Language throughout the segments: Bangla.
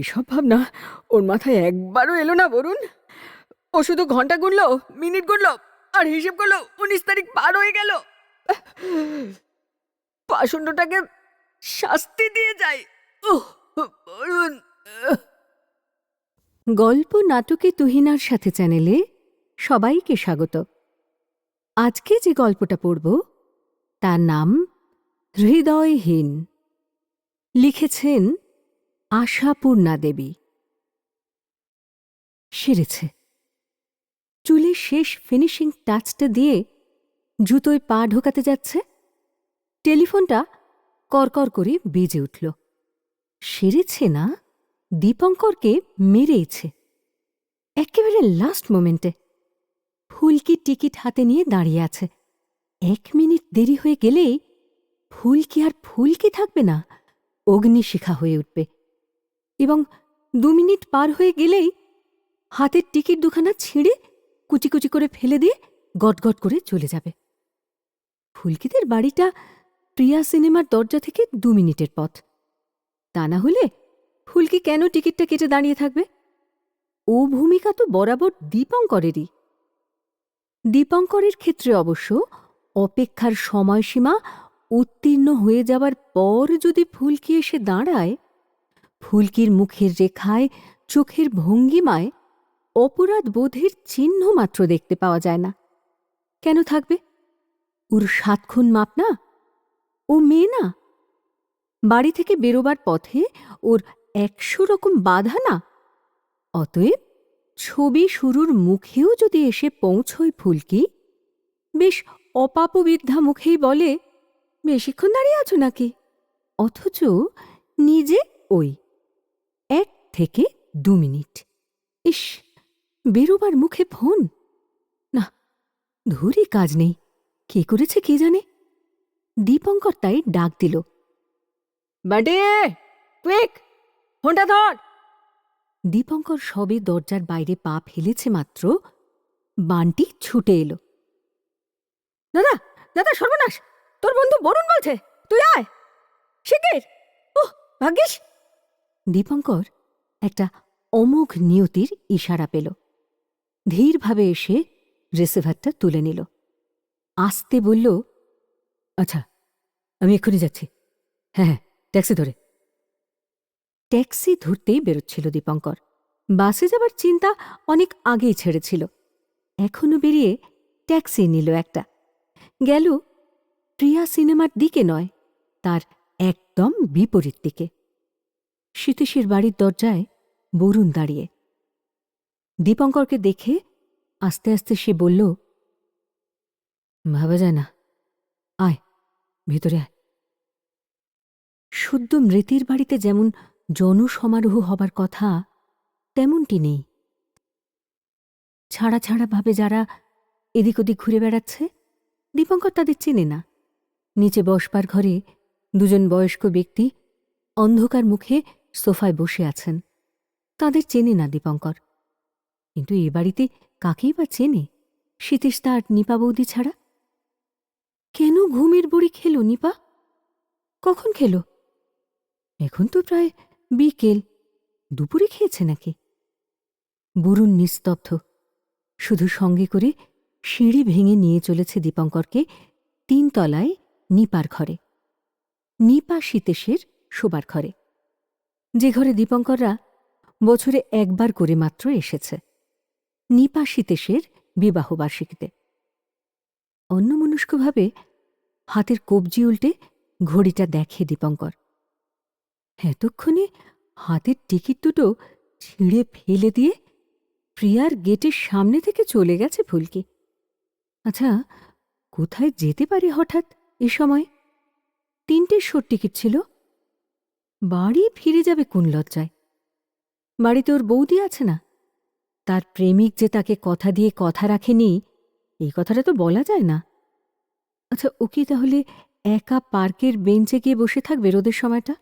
এসব ভাবনা? ওর মাথায় একবারও এলো না বরুণ। ও শুধু ঘণ্টা গুনলো, মিনিট গুনলো, আর হিসেব করল উনিশ তারিখ পার হয়ে গেল। পাষণ্ডটাকে শাস্তি দিয়ে ওহ বরুণ। গল্প নাটকে তুহিনার সাথে চ্যানেলে সবাইকে স্বাগত। আজকে যে গল্পটা পড়ব, তার নাম হৃদয়হীন। লিখেছেন আশাপূর্ণা দেবী। সেরেছে। চুলের শেষ ফিনিশিং টাচটা দিয়ে জুতোয় পা ঢোকাতে যাচ্ছে। টেলিফোনটা করকর করে বেজে উঠল। সেরেছে না? দীপঙ্করকে মেরেছে একেবারে লাস্ট মোমেন্টে ফুলকি টিকিট হাতে নিয়ে দাঁড়িয়ে আছে। এক মিনিট দেরি হয়ে গেলেই ফুলকি আর ফুলকি থাকবে না। অগ্নিশিখা হয়ে উঠবে। এবং দু মিনিট পার হয়ে গেলেই হাতের টিকিট দুখানা ছিঁড়ে কুচি কুচি করে ফেলে দিয়ে গটগট করে চলে যাবে। ফুলকিদের বাড়িটা প্রিয়া সিনেমার দরজা থেকে দু মিনিটের পথ। তা না হলে ফুলকি কেন টিকিটটা কেটে দাঁড়িয়ে থাকবে? ও ভূমিকা তো বরাবর দীপঙ্করেরই। দীপঙ্করের ক্ষেত্রে অবশ্য অপেক্ষার সময়সীমা উত্তীর্ণ হয়ে যাবার পর যদি ফুলকি এসে দাঁড়ায় ফুলকির মুখের রেখায়, চোখের ভঙ্গিমায় অপরাধ বোধের চিহ্ন মাত্র দেখতে পাওয়া যায় না। কেন থাকবে? ওর সাতক্ষণ মাপ না? ও মেয়ে না? বাড়ি থেকে বেরোবার পথে ওর একশো রকম বাধা না? অতএব ছবি শুরুর মুখেও যদি এসে পৌঁছয় ফুলকি, বেশ অপাপবিদ্ধা মুখেই বলে, বেশিক্ষণ দাঁড়িয়ে আছো নাকি? অথচ নিজে ওই এক থেকে দু মিনিট। ইস বেরোবার মুখে ফোন। না ধরি কাজ নেই। কে করেছে কে জানে? দীপঙ্কর তাই ডাক দিল। কুইক ফোনটা ধর। দীপঙ্কর সবে দরজার বাইরে পা ফেলেছে মাত্র। বানটি ছুটে এলো। দাদা দাদা সর্বনাশ! তোর বন্ধু বরুণ বলছে। তুই আয়! শিগগির! ওহ ভাগ্যিস! দীপঙ্কর একটা অমোঘ নিয়তির ইশারা পেল। ধীরভাবে এসে রিসিভারটা তুলে নিল। আসতে বলল আচ্ছা আমি এক্ষুনি যাচ্ছি। হ্যাঁ হ্যাঁ ট্যাক্সি ধরে। ট্যাক্সি ধরতেই বেরোচ্ছিল দীপঙ্কর। বাসে যাবার চিন্তা অনেক আগেই ছেড়েছিল। এখনও বেরিয়ে ট্যাক্সি নিল একটা। গেল, প্রিয়া সিনেমার দিকে নয়, তার একদম বিপরীত দিকে। সীতেশের বাড়ির দরজায় বরুণ দাঁড়িয়ে। দীপঙ্করকে দেখে আস্তে আস্তে সে বলল, ভাবা যায় না। আয়, ভেতরে আয়। শুদ্ধ মৃতির বাড়িতে যেমন জনসমারোহ হবার কথা, তেমনটি নেই। ছাড়া ছাড়া ভাবে যারা এদিক ওদিক ঘুরে বেড়াচ্ছে, দীপঙ্কর তাদের চেনে না। নিচে বসবার ঘরে দুজন বয়স্ক ব্যক্তি অন্ধকার মুখে সোফায় বসে আছেন। তাদের চেনে না দীপঙ্কর। কিন্তু এ বাড়িতে কাকেই বা চেনে? সীতীশ তার নিপা বৌদি ছাড়া? কেন ঘুমের বুড়ি খেলো নিপা? কখন খেলো? এখন তো প্রায় বিকেল। দুপুরে খেয়েছে নাকি? বরুণ নিস্তব্ধ। শুধু সঙ্গে করে সিঁড়ি ভেঙে নিয়ে চলেছে দীপঙ্করকে তিনতলায় নিপার ঘরে। নিপা সীতেশের শোবার ঘরে। যে ঘরে দীপঙ্কররা বছরে একবার করে মাত্র এসেছে, নিপা সীতেশের বিবাহবার্ষিকীতে অন্যমনস্কভাবে হাতের কবজি উল্টে ঘড়িটা দেখে দীপঙ্কর। এতক্ষণে হাতের টিকিট দুটো ছিঁড়ে ফেলে দিয়ে প্রিয়ার গেটের সামনে থেকে চলে গেছে ফুলকি। আচ্ছা কোথায় যেতে পারে হঠাৎ এ সময়? তিনটে শোর টিকিট ছিল। বাড়ি ফিরে যাবে কোন লজ্জায়? বাড়িতে ওর বৌদি আছে না? তার প্রেমিক যে তাকে কথা দিয়ে কথা রাখেনি, এই কথাটা তো বলা যায় না। আচ্ছা ও কি তাহলে একা পার্কের বেঞ্চে গিয়ে বসে থাকবে রোদের সময়টা?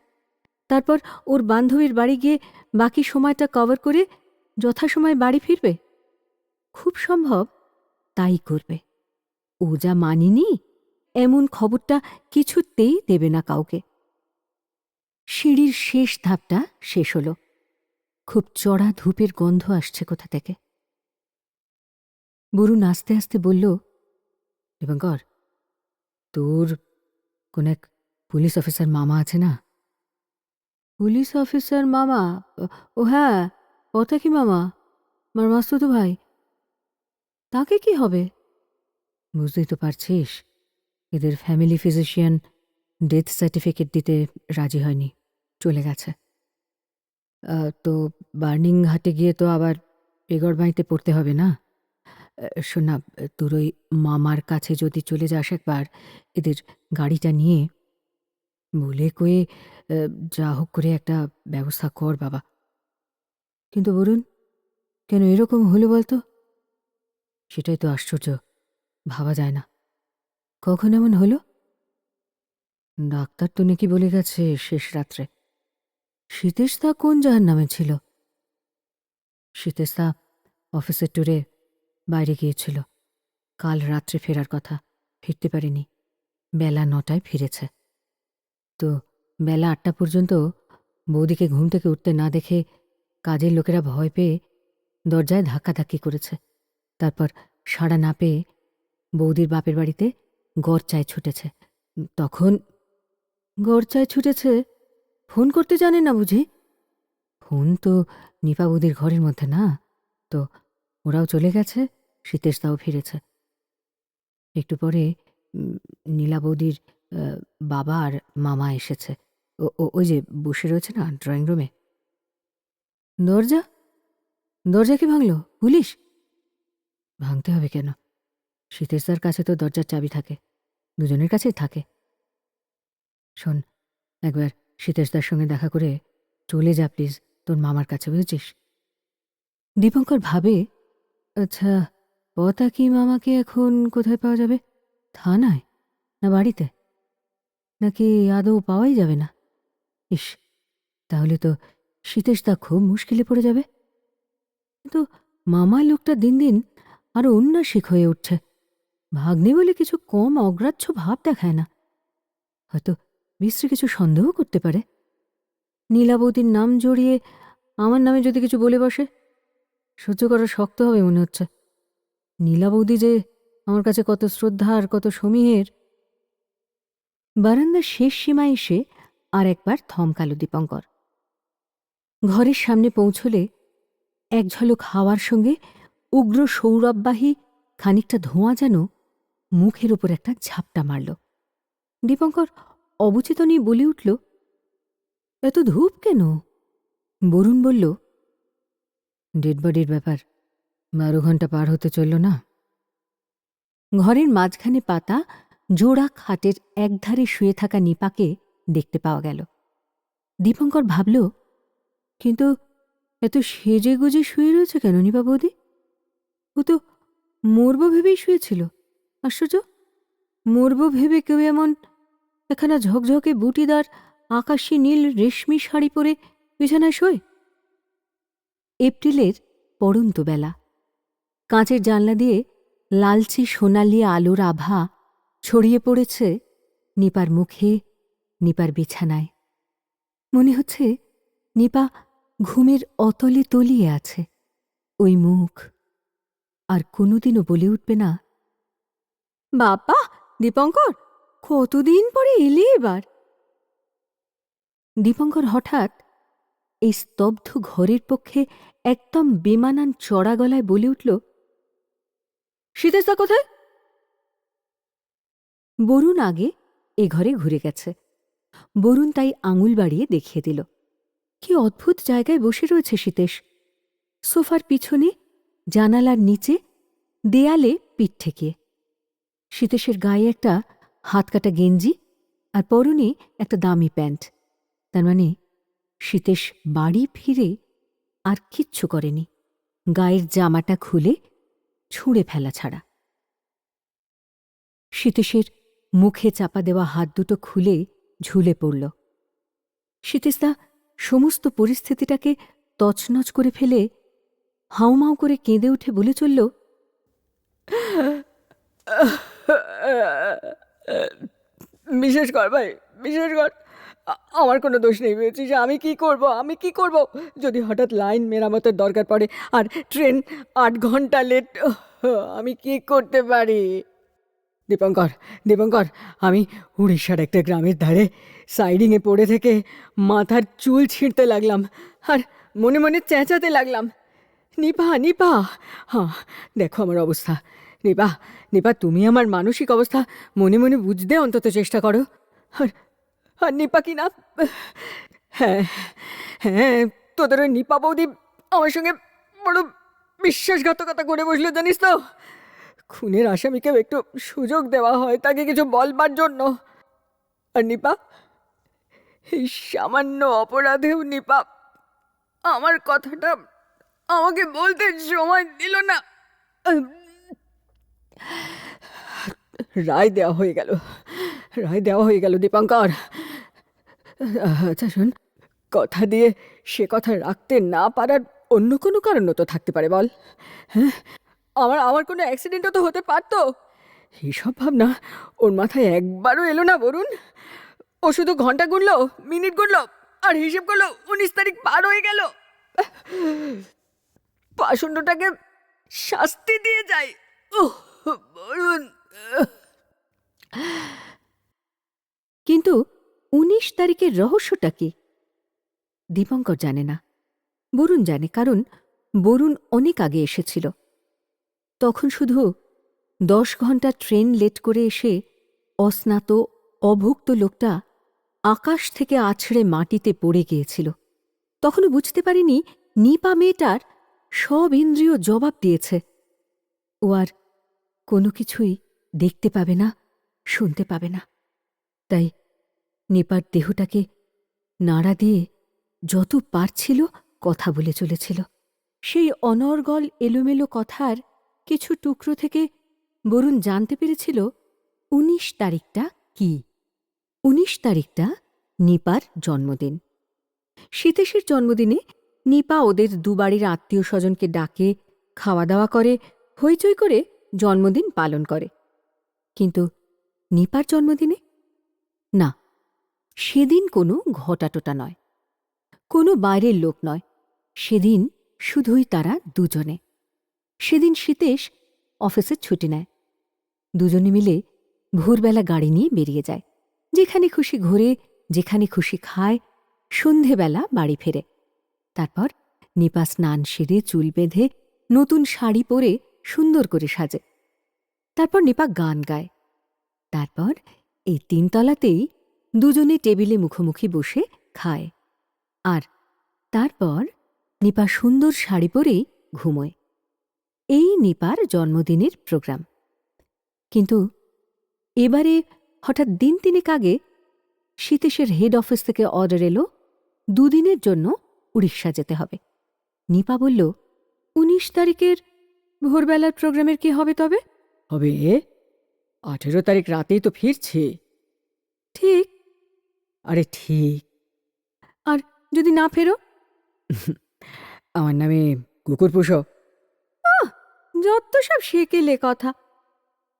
তারপর ওর বান্ধবীর বাড়ি গিয়ে বাকি সময়টা কভার করে যথাসময় বাড়ি ফিরবে? খুব সম্ভব তাই করবে। ও যা মানিনি, এমন খবরটা কিছুতেই দেবে না কাউকে। সিঁড়ির শেষ ধাপটা শেষ হল। খুব চড়া ধূপের গন্ধ আসছে কোথা থেকে। বরুণ আস্তে আস্তে বলল দীপঙ্কর তোর কোন এক পুলিশ অফিসার মামা আছে না? পুলিশ অফিসার মামা? ও হ্যাঁ কথা কি মামা? আমার মাস্তুতো ভাই। তাকে কি হবে? বুঝতেই তো পারছিস, এদের ফ্যামিলি ফিজিশিয়ান ডেথ সার্টিফিকেট দিতে রাজি হয়নি। চলে গেছে। তো বার্নিং হাটে গিয়ে তো আবার এগর বাঁইতে পড়তে হবে না? শোন তোর ওই মামার কাছে যদি চলে যাস একবার, এদের গাড়িটা নিয়ে। বলে কয়ে যা হোক করে একটা ব্যবস্থা কর বাবা। কিন্তু বলুন কেন এরকম হলো বলতো? সেটাই তো আশ্চর্য, ভাবা যায় না। কখন এমন হলো? ডাক্তার তো নাকি বলে গেছে শেষ রাত্রে। শীতেশ দা কোন জাহার নামে ছিল? শীতেশতা অফিসের ট্যুরে বাইরে গিয়েছিল। কাল রাত্রে ফেরার কথা, ফিরতে পারেনি। বেলা নটায় ফিরেছে। তো বেলা আটটা পর্যন্ত বৌদিকে ঘুম থেকে উঠতে না দেখে কাজের লোকেরা ভয় পেয়ে দরজায় ধাক্কাধাক্কি করেছে। তারপর সাড়া না পেয়ে বৌদির বাপের বাড়িতে গড়চায় ছুটেছে। তখন গড়চায় ছুটেছে ফোন করতে জানে না বুঝি? ফোন তো নিপা বৌদির ঘরের মধ্যে না। তো ওরাও চলে গেছে সীতেশদাও ফিরেছে। একটু পরে নীলা বৌদির বাবা আর মামা এসেছে। ও ওই যে বসে রয়েছে না, ড্রয়িং রুমে? দরজা? দরজা কি ভাঙলো? পুলিশ? ভাঙতে হবে কেন? সীতেশদার কাছে তো দরজার চাবি থাকে। দুজনের কাছেই থাকে। শোন, একবার সীতেশদার সঙ্গে দেখা করে, চলে যা প্লিজ, তোর মামার কাছে, বুঝেছিস? দীপঙ্কর ভাবে আচ্ছা পতা কি মামাকে এখন কোথায় পাওয়া যাবে? থানায়? না বাড়িতে? নাকি আদৌ পাওয়াই যাবে না? ইস, তাহলে তো সীতেশদা খুব মুশকিলে পড়ে যাবে। কিন্তু মামা লোকটা দিন দিন আরও উন্নাসিক হয়ে উঠছে। ভাগ্নে বলে কিছু কম অগ্রাহ্য ভাব দেখায় না। হয়তো বিশ্রী কিছু সন্দেহ করতে পারে? নীলাবতীর নাম জড়িয়ে আমার নামে যদি কিছু বলে বসে, সহ্য করা শক্ত হবে মনে হচ্ছে। নীলাবৌদি যে আমার কাছে কত শ্রদ্ধা আর কত সমীহের। বারান্দার শেষ সীমায় এসে আর একবার থমকালো দীপঙ্কর। ঘরের সামনে পৌঁছলে এক ঝলক হাওয়ার সঙ্গে উগ্র সৌরভবাহী খানিকটা ধোঁয়া যেন মুখের উপর একটা ঝাপটা মারল। দীপঙ্কর অবচেতনই বলে উঠল, এত ধূপ কেন? বরুণ বলল, ডেড বডির ব্যাপার, বারো ঘণ্টা পার হতে চলল না। ঘরের মাঝখানে পাতা জোড়া খাটের একধারে শুয়ে থাকা নিপাকে দেখতে পাওয়া গেল। দীপঙ্কর ভাবল, কিন্তু এত সেজে গুজে শুয়ে রয়েছে কেন নিপা বৌদি? ও তো মরব ভেবেই শুয়েছিল। আশ্চর্য, মরব ভেবে কেউ এমন একখানা ঝকঝকে বুটিদার, আকাশী নীল রেশমি শাড়ি পরে বিছানায় শোয়? এপ্রিলের পড়ন্ত বেলা। কাঁচের জানলা দিয়ে লালচে সোনালি আলোর আভা ছড়িয়ে পড়েছে নিপার মুখে, নিপার বিছানায়। মনে হচ্ছে নিপা ঘুমের অতলে তলিয়ে আছে। ওই মুখ আর কোনোদিনও বলে উঠবে না, বাবা, দীপঙ্কর কতদিন পরে এলি এবার? দীপঙ্কর হঠাৎ এই স্তব্ধ ঘরের পক্ষে একদম বেমানান চড়া গলায় বলে উঠল সীতেশদা কোথায়? বরুণ আগে এ ঘরে ঘুরে গেছে। বরুণ তাই আঙুল বাড়িয়ে দেখিয়ে দিল, কি অদ্ভুত জায়গায় বসে রয়েছে সীতেশ। সোফার পিছনে, জানালার নিচে, দেয়ালে পিঠ ঠেকিয়ে। সীতেশের গায়ে একটা হাতকাটা গেঞ্জি আর পরনে একটা দামি প্যান্ট। তার মানে সীতেশ বাড়ি ফিরে আর কিচ্ছু করেনি। গায়ের জামাটা খুলে ছুঁড়ে ফেলা ছাড়া। সীতেশের মুখে চাপা দেওয়া হাত দুটো খুলে ঝুলে পড়ল। সীতেশদা সমস্ত পরিস্থিতিটাকে তছনছ করে ফেলে হাউমাউ করে কেঁদে উঠে বলে চলল বিশেষ কর ভাই বিশেষ কর আমার কোনো দোষ নেই ভেবেছি যে আমি কি করব, আমি কি করব? যদি হঠাৎ লাইন মেরামতের দরকার পড়ে আর ট্রেন আট ঘণ্টা লেট আমি কি করতে পারি? দীপঙ্কর দীপঙ্কর, আমি উড়িষ্যার একটা গ্রামের ধারে সাইডিংয়ে পড়ে থেকে মাথার চুল ছিঁড়তে লাগলাম আর মনে মনে চেঁচাতে লাগলাম। নিপা নিপা হ্যাঁ দেখো আমার অবস্থা। নিপা নিপা তুমি আমার মানসিক অবস্থা মনে মনে বুঝতে অন্তত চেষ্টা করো। আর আর নিপা কি না? হ্যাঁ হ্যাঁ তোদের ওই নিপা বৌদি আমার সঙ্গে বড় বিশ্বাসঘাতকতা করে বসল, জানিস তো? খুনের আসামিকেও একটু সুযোগ দেওয়া হয়, তাকে কিছু বলবার জন্য। আর নিপা, এই সামান্য অপরাধেও নিপা আমার কথাটা আমাকে বলতে সময় দিল না। রায় দেওয়া হয়ে গেল। রায় দেওয়া হয়ে গেল দীপঙ্কর। আচ্ছা শোন, কথা দিয়ে সে কথা রাখতে না পারার অন্য কোনো কারণও তো থাকতে পারে বল। হ্যাঁ? আমার আমার কোনো অ্যাক্সিডেন্টও তো হতে পারতো। এইসব ভাবনা ওর মাথায় একবারও এলো না, বরুণ। ও শুধু ঘণ্টা গুনলো, মিনিট গুনলো, আর হিসেব করল উনিশ তারিখ পার হয়ে গেল। পাষণ্ডটাকে শাস্তি দিয়ে যায়। ও কিন্তু উনিশ তারিখের রহস্যটা কি? দীপঙ্কর জানে না। বরুণ জানে, কারণ বরুণ অনেক আগে এসেছিল। তখন শুধু দশ ঘণ্টা ট্রেন লেট করে এসে অস্নাত, অভুক্ত লোকটা আকাশ থেকে আছড়ে মাটিতে পড়ে গিয়েছিল। তখনও বুঝতে পারিনি, নিপা মেয়েটার সব ইন্দ্রিয় জবাব দিয়েছে। ও আর কোনো কিছুই দেখতে পাবে না, শুনতে পাবে না। তাই নিপার দেহটাকে নাড়া দিয়ে যত পারছিল কথা বলে চলেছিল। সেই অনর্গল এলোমেলো কথার কিছু টুকরো থেকে বরুণ জানতে পেরেছিল, উনিশ তারিখটা কি? উনিশ তারিখটা নিপার জন্মদিন। শীতেশের জন্মদিনে নিপা ওদের দুবাড়ির আত্মীয় স্বজনকে ডাকে, খাওয়া দাওয়া করে, হইচই করে জন্মদিন পালন করে। কিন্তু নিপার জন্মদিনে? না, সেদিন কোনো ঘটাটোটা নয়। কোনো বাইরের লোক নয়। সেদিন শুধুই তারা দুজনে। সেদিন শীতেশ অফিসের ছুটি নেয়। দুজনে মিলে ভোরবেলা গাড়ি নিয়ে বেরিয়ে যায়। যেখানে খুশি ঘোরে, যেখানে খুশি খায়, সন্ধেবেলা বাড়ি ফেরে। তারপর নিপা স্নান সেরে, চুল বেঁধে নতুন শাড়ি পরে সুন্দর করে সাজে। তারপর নিপা গান গায়। তারপর এই তিনতলাতেই দুজনে টেবিলে মুখোমুখি বসে খায়। আর তারপর নিপা সুন্দর শাড়ি পরেই ঘুমোয়। এই নিপার জন্মদিনের প্রোগ্রাম। কিন্তু এবারে হঠাৎ দিন তিনেক আগে শীতেশের হেড অফিস থেকে অর্ডার এলো, দুদিনের জন্য উড়িষ্যা যেতে হবে। নিপা বলল, উনিশ তারিখের ভোরবেলার প্রোগ্রামের কি হবে তবে? হবে? এ আঠেরো তারিখ রাতেই তো ফিরছি। ঠিক। আরে ঠিক। আর যদি না ফেরো? আমার নামে কুকুর পুষো। যত সব সেকেলে কথা।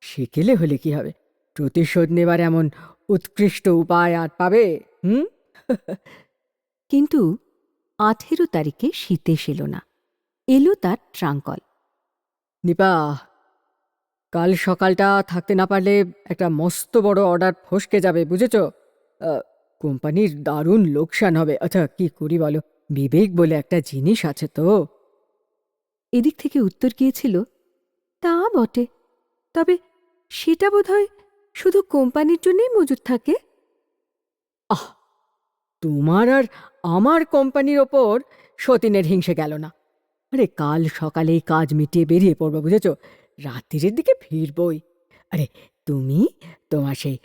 শিখেলে হলে কি হবে? প্রতিশোধ নেবার এমন উৎকৃষ্ট উপায় আর পাবে? হুম? কিন্তু আঠেরো তারিখে শীতে এলো না। এলো তার ট্রাঙ্কল। নিপা কাল সকালটা থাকতে না পারলে একটা মস্ত বড় অর্ডার ফসকে যাবে বুঝেছ? কোম্পানির দারুণ লোকসান হবে। আচ্ছা কি করি বলো? বিবেক বলে একটা জিনিস আছে তো। এদিক থেকে উত্তর গিয়েছিল তা বটে। তবে সেটা বোধহয় শুধু কোম্পানির জন্যই মজুদ থাকে? আহ তোমার আর আমার কোম্পানির ওপর সতীনের হিংসে গেল না। আরে কাল সকালেই কাজ মিটিয়ে বেরিয়ে পড়ব বুঝেছ? রাত্রির দিকে ফিরবই। আরে তুমি তোমার সেই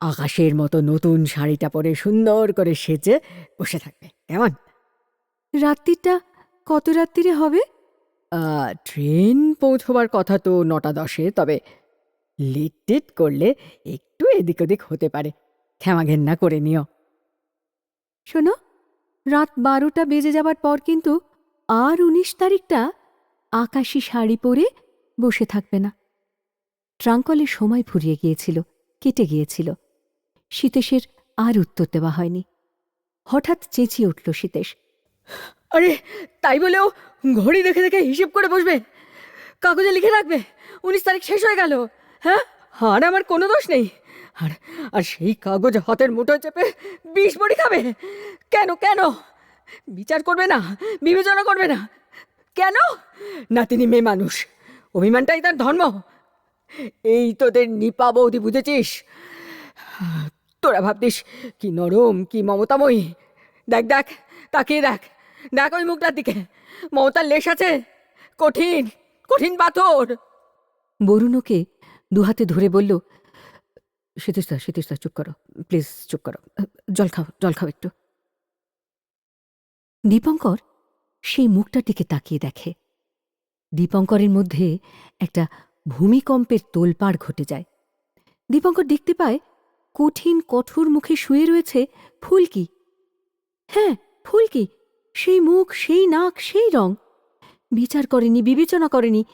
আকাশের মতো নতুন শাড়িটা পরে সুন্দর করে সেজে বসে থাকবে কেমন? রাত্রিটা কত রাত্রিরে হবে? ট্রেন পৌঁছবার কথা তো নটা দশে তবে লেট টেট করলে একটু এদিক ওদিক হতে পারে। ঘেন্না করে নিও। শোনো রাত বারোটা বেজে যাবার পর কিন্তু আর উনিশ তারিখটা আকাশি শাড়ি পরে বসে থাকবে না। ট্রাঙ্কলে সময় ফুরিয়ে গিয়েছিল, কেটে গিয়েছিল। শীতেশের আর উত্তর দেওয়া হয়নি। হঠাৎ চেঁচিয়ে উঠল সীতেশ আরে, তাই বলেও ঘড়ি দেখে দেখে হিসেব করে বসবে। কাগজে লিখে রাখবে। উনিশ তারিখ শেষ হয়ে গেল। হ্যাঁ? আর আমার কোনো দোষ নেই। আর আর সেই কাগজ হাতের মুঠো চেপে বিষ বড়ি খাবে। কেন কেন? বিচার করবে না, বিবেচনা করবে না। কেন? না, তিনি মেয়ে মানুষ। অভিমানটাই তার ধর্ম। এই তোদের নিপা বৌদি, বুঝেছিস? তোরা ভাবতিস কি নরম, কি মমতাময়ী। দেখ দেখ, তাকিয়ে দেখ। দেখ ওই মুখটার দিকে। মমতার লেশ আছে। কঠিন কঠিন পাথর। বরুণকে দুহাতে ধরে বলল সীতেশদা সীতেশদা চুপ করো। প্লিজ, চুপ করো। জল খাও জল খাও একটু। দীপঙ্কর সেই মুখটার দিকে তাকিয়ে দেখে। দীপঙ্করের মধ্যে একটা ভূমিকম্পের তোলপাড় ঘটে যায়। দীপঙ্কর দেখতে পায় কঠিন, কঠোর মুখে শুয়ে রয়েছে ফুলকি। হ্যাঁ ফুলকি। সেই মুখ, সেই নাক, সেই রং। বিচার করেনি, বিবেচনা করেনি,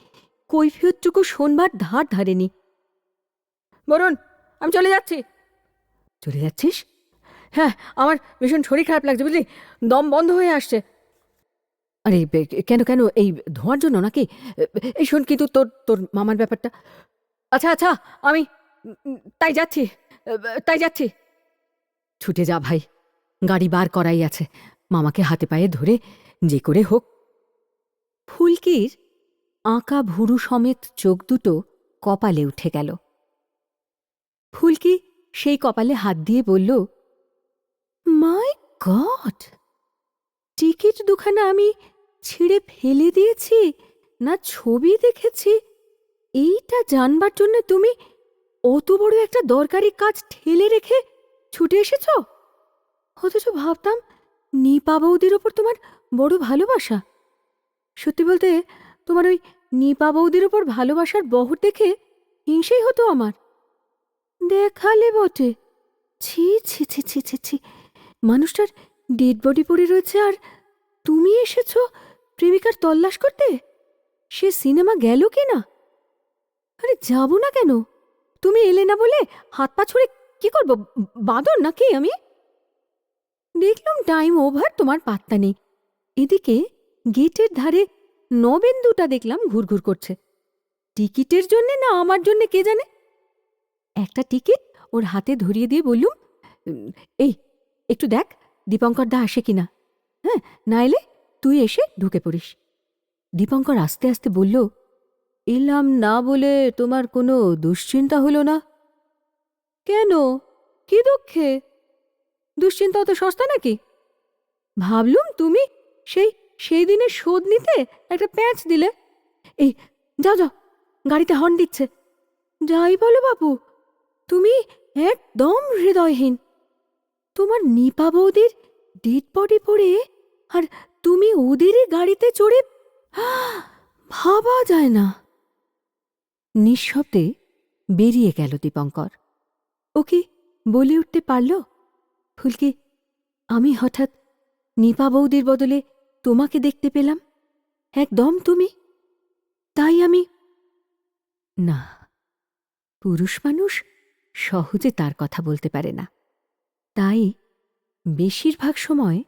কৈফিয়তটুকু শোনবার ধার ধারেনি। বরুণ, আমি চলে যাচ্ছি। চলে যাচ্ছিস? হ্যাঁ আমার ভীষণ শরীর খারাপ লাগছে, বুঝলি? দম বন্ধ হয়ে আসছে। আরে কেন কেন, এই ধোঁয়ার জন্য নাকি? এই শোন কিন্তু তোর তোর মামার ব্যাপারটা। আচ্ছা আচ্ছা আমি তাই যাচ্ছি তাই যাচ্ছি। ছুটে যা ভাই, গাড়ি বার করাই আছে। মামাকে হাতে পায়ে ধরে যে করে হোক। ফুলকির আঁকা ভুরু সমেত চোখ দুটো কপালে উঠে গেল। ফুলকি সেই কপালে হাত দিয়ে বলল মাই গড! টিকিট দুখানা আমি ছিঁড়ে ফেলে দিয়েছি, না ছবি দেখেছি। এইটা জানবার জন্য তুমি অত বড় একটা দরকারি কাজ ঠেলে রেখে ছুটে এসেছ? অথচ ভাবতাম নিপা বৌদির ওপর তোমার বড় ভালোবাসা। সত্যি বলতে তোমার ওই নিপা বৌদির ওপর ভালোবাসার বহর দেখে হিংসেই হতো আমার। দেখালে বটে। ছি ছি ছি ছি ছি ছি। মানুষটার ডেড বডি পড়ে রয়েছে আর তুমি এসেছ প্রেমিকার তল্লাশ করতে? সে সিনেমা গেল কি না আরে যাব না কেন? তুমি এলে না বলে হাত পা ছুঁড়ে কি করব? বাঁদর নাকি আমি? দেখলাম টাইম ওভার তোমার পাত্তা নেই। এদিকে গেটের ধারে নবেন্দুটা দেখলাম ঘুরঘুর করছে। টিকিটের জন্যে না আমার জন্যে কে জানে? একটা টিকিট ওর হাতে ধরিয়ে দিয়ে বললুম এই একটু দেখ, দীপঙ্কর দা আসে কিনা। হ্যাঁ না এলে তুই এসে ঢুকে পড়িস। দীপঙ্কর আস্তে আস্তে বলল, এলাম না বলে তোমার কোনো দুশ্চিন্তা হলো না? কেন? কি দুঃখে? দুশ্চিন্তা অত সস্তা নাকি? ভাবলুম তুমি সেই সেই দিনের শোধ নিতে একটা প্যাঁচ দিলে। এই, যাও যাও, গাড়িতে হর্ন দিচ্ছে। যাই বলো বাবু তুমি একদম হৃদয়হীন। তোমার নিপা বৌদির ডেড বডি পড়ে আর তুমি ওদেরই গাড়িতে চড়ে ভাবা যায় না। নিঃশব্দে বেরিয়ে গেল দীপঙ্কর। ও কি বলে উঠতে পারল? ফুলকি, আমি হঠাৎ নিপা বৌদির বদলে তোমাকে দেখতে পেলাম। একদম তুমি? তাই আমি না, পুরুষ মানুষ সহজে তার কথা বলতে পারে না। তাই বেশিরভাগ সময়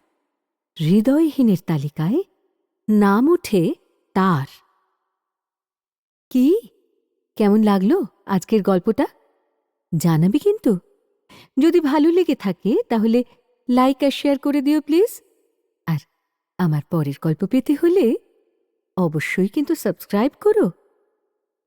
হৃদয়হীনের তালিকায় নাম ওঠে তার। কি? কেমন লাগল আজকের গল্পটা? জানাবি কিন্তু। যদি ভালো লেগে থাকে তাহলে লাইক আর শেয়ার করে দিও প্লিজ। আর আমার পরের গল্প পেতে হলে অবশ্যই কিন্তু সাবস্ক্রাইব করো।